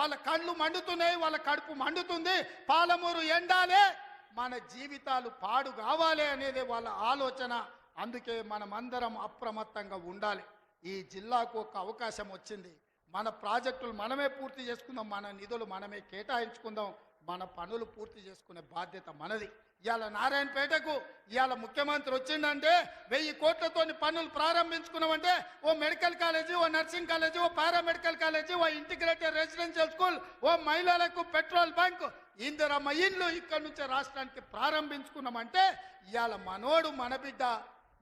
వాళ్ళ కళ్ళు మండుతున్నాయి వాళ్ళ కడుపు మండుతుంది. పాలమూరు ఎండాలే మన జీవితాలు పాడు కావాలి అనేది వాళ్ళ ఆలోచన. అందుకే మనమందరం అప్రమత్తంగా ఉండాలి. ఈ జిల్లాకు ఒక అవకాశం వచ్చింది. మన ప్రాజెక్టులు మనమే పూర్తి చేసుకుందాం మన నిధులు మనమే కేటాయించుకుందాం. మన పనులు పూర్తి చేసుకునే బాధ్యత మనది. ఇవాళ నారాయణపేటకు ఇవాళ ముఖ్యమంత్రి వచ్చిందంటే వెయ్యి కోట్లతోని పనులు ప్రారంభించుకున్నామంటే ఓ మెడికల్ కాలేజీ ఓ నర్సింగ్ కాలేజీ ఓ పారామెడికల్ కాలేజీ ఓ ఇంటిగ్రేటెడ్ రెసిడెన్షియల్ స్కూల్ ఓ మహిళలకు పెట్రోల్ బంక్ ఇందిరమ్మ ఇల్లు ఇక్కడ నుంచి రాష్ట్రానికి ప్రారంభించుకున్నామంటే ఇవాళ మనోడు మన బిడ్డ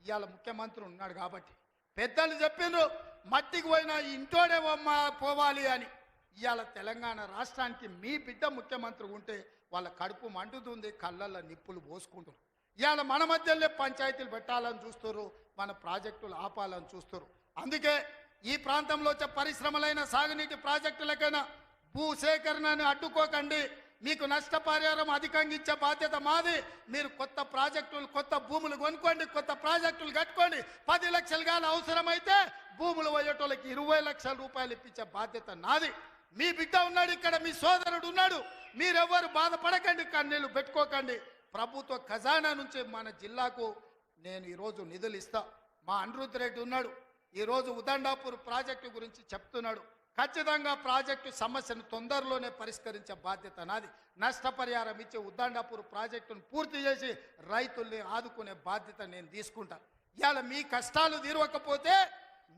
ఇవాళ ముఖ్యమంత్రి ఉన్నాడు కాబట్టి. పెద్దలు చెప్పిండ్రు మట్టికి పోయినా ఇంటోడే పోవాలి అని. ఇవాళ తెలంగాణ రాష్ట్రానికి మీ బిడ్డ ముఖ్యమంత్రి ఉంటే వాళ్ళ కడుపు మండుతుంది కళ్ళల్లో నిప్పులు పోసుకుంటారు ఇవాళ మన మధ్యలో పంచాయతీలు పెట్టాలని చూస్తారు మన ప్రాజెక్టులు ఆపాలని చూస్తారు అందుకే ఈ ప్రాంతంలో వచ్చే పరిశ్రమలైన సాగునీటి ప్రాజెక్టులకైనా భూ సేకరణని అడ్డుకోకండి. మీకు నష్టపరిహారం అధికంగా ఇచ్చే బాధ్యత మాది. మీరు కొత్త ప్రాజెక్టులు కొత్త భూములు కొనుక్కోండి కొత్త ప్రాజెక్టులు కట్టుకోండి. పది లక్షలు కానీ అవసరమైతే భూములు పోయేటోళ్ళకి ఇరవై లక్షల రూపాయలు ఇప్పించే బాధ్యత నాది. మీ బిడ్డ ఉన్నాడు ఇక్కడ మీ సోదరుడు ఉన్నాడు. మీరెవ్వరు బాధపడకండి కన్నీళ్ళు పెట్టుకోకండి. ప్రభుత్వ ఖజానా నుంచి మన జిల్లాకు నేను ఈరోజు నిధులు ఇస్తా. మా అనిరుద్ధ్ రెడ్డి ఉన్నాడు. ఈరోజు ఉదండాపూర్ ప్రాజెక్టు గురించి చెప్తున్నాడు. ఖచ్చితంగా ప్రాజెక్టు సమస్యను తొందరలోనే పరిష్కరించే బాధ్యత నాది. నష్టపరిహారం ఇచ్చే ఉద్దండాపూర్ ప్రాజెక్టును పూర్తి చేసి రైతుల్ని ఆదుకునే బాధ్యత నేను తీసుకుంటాను ఇవాళ మీ కష్టాలు తీరవకపోతే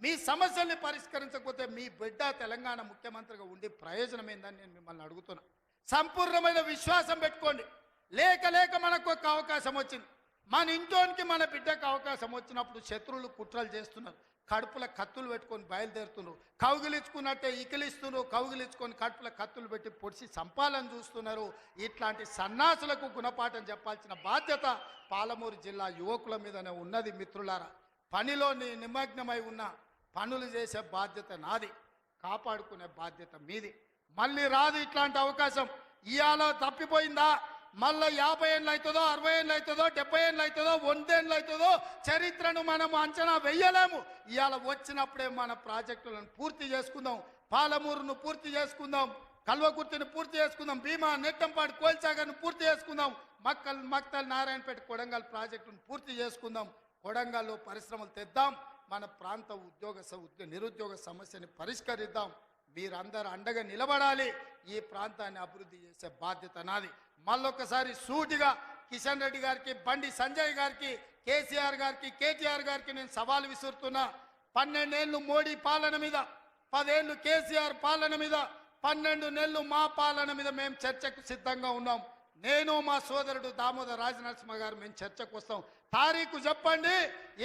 మీ సమస్యల్ని పరిష్కరించకపోతే మీ బిడ్డ తెలంగాణ ముఖ్యమంత్రిగా ఉండి ప్రయోజనం ఏందని నేను మిమ్మల్ని అడుగుతున్నా. సంపూర్ణమైన విశ్వాసం పెట్టుకోండి. లేక లేక మనకు ఒక అవకాశం వచ్చింది. మన ఇంట్లోనికి మన బిడ్డకు అవకాశం వచ్చినప్పుడు శత్రువులు కుట్రలు చేస్తున్నారు. కడుపుల కత్తులు పెట్టుకొని బయలుదేరుతున్నారు. కౌగిలించుకున్నట్టే ఇకిలిస్తున్నారు. కౌగిలించుకొని కడుపుల కత్తులు పెట్టి పొడిచి సంపాలని చూస్తున్నారు. ఇట్లాంటి సన్నాసులకు గుణపాఠం చెప్పాల్సిన బాధ్యత పాలమూరు జిల్లా యువకుల మీదనే ఉన్నది మిత్రులారా. పనిలో నిమగ్నమై ఉన్న పనులు చేసే బాధ్యత నాది కాపాడుకునే బాధ్యత మీది. మళ్ళీ రాదు ఇట్లాంటి అవకాశం. ఇవాళ తప్పిపోయిందా? మళ్ళీ యాభై ఏళ్ళు అవుతుందో అరవై ఏళ్ళు అవుతుందో డెబ్బై ఏళ్ళు అవుతుందో వందేళ్ళు అవుతుందో చరిత్రను మనం అంచనా వెయ్యలేము ఇవాళ వచ్చినప్పుడే మన ప్రాజెక్టులను పూర్తి చేసుకుందాం. పాలమూరును పూర్తి చేసుకుందాం. కల్వకుర్తిని పూర్తి చేసుకుందాం. భీమా నెట్టంపాడు కోల్సాగర్ను పూర్తి చేసుకుందాం. మక్కల్ మక్తల్ నారాయణపేట కొడంగల్ ప్రాజెక్టును పూర్తి చేసుకుందాం. కొడంగల్లో పరిశ్రమలు తెద్దాం. మన ప్రాంత ఉద్యోగ స- నిరుద్యోగ సమస్యని పరిష్కరిద్దాం. మీరందరూ అండగా నిలబడాలి. ఈ ప్రాంతాన్ని అభివృద్ధి చేసే బాధ్యత నాది. మళ్ళొకసారి సూటిగా కిషన్ రెడ్డి గారికి బండి సంజయ్ గారికి కేసీఆర్ గారికి కేటీఆర్ గారికి నేను సవాల్ విసురుతున్నా. పన్నెండేళ్ళు మోడీ పాలన మీద పదేళ్ళు కేసీఆర్ పాలన మీద పన్నెండు నెలలు మా పాలన మీద మేము చర్చకు సిద్ధంగా ఉన్నాం. నేను మా సోదరుడు దామోదర్ రాజనరసింహ గారు మేము చర్చకు వస్తాం. తారీఖు చెప్పండి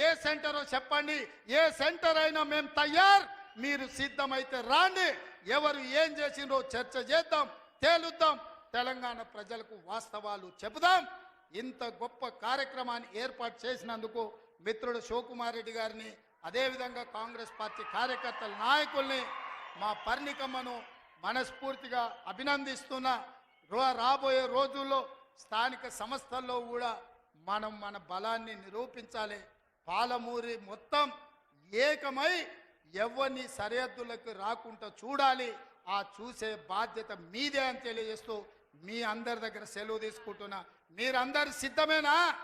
ఏ సెంటరో చెప్పండి ఏ సెంటర్ అయినా మేము తయారు. మీరు సిద్ధమైతే రాండి. ఎవరు ఏం చేసిండ్రో చర్చ చేద్దాం తేలుద్దాం. తెలంగాణ ప్రజలకు వాస్తవాలు చెబుదాం. ఇంత గొప్ప కార్యక్రమాన్ని ఏర్పాటు చేసినందుకు మిత్రుడు శివకుమార్ రెడ్డి గారిని అదేవిధంగా కాంగ్రెస్ పార్టీ కార్యకర్తల నాయకుల్ని మా పర్ణికమ్మను మనస్ఫూర్తిగా అభినందిస్తున్నా. రాబోయే రోజుల్లో స్థానిక సంస్థల్లో కూడా మనం మన బలాన్ని నిరూపించాలి. పాలమూరి మొత్తం ఏకమై ఎవరిని సరిహద్దులకు రాకుండా చూడాలి. ఆ చూసే బాధ్యత మీదే అని తెలియజేస్తూ మీ అందరి దగ్గర సెలవు తీసుకుంటున్నా. మీరందరు సిద్ధమేనా?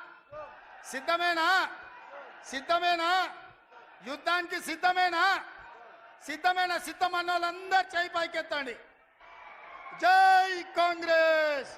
సిద్ధమేనా? సిద్ధమేనా? యుద్ధానికి సిద్ధమేనా? సిద్ధమేనా? సిద్ధమన్న వాళ్ళందరూ చేయి పైకెత్తండి. జై కాంగ్రెస్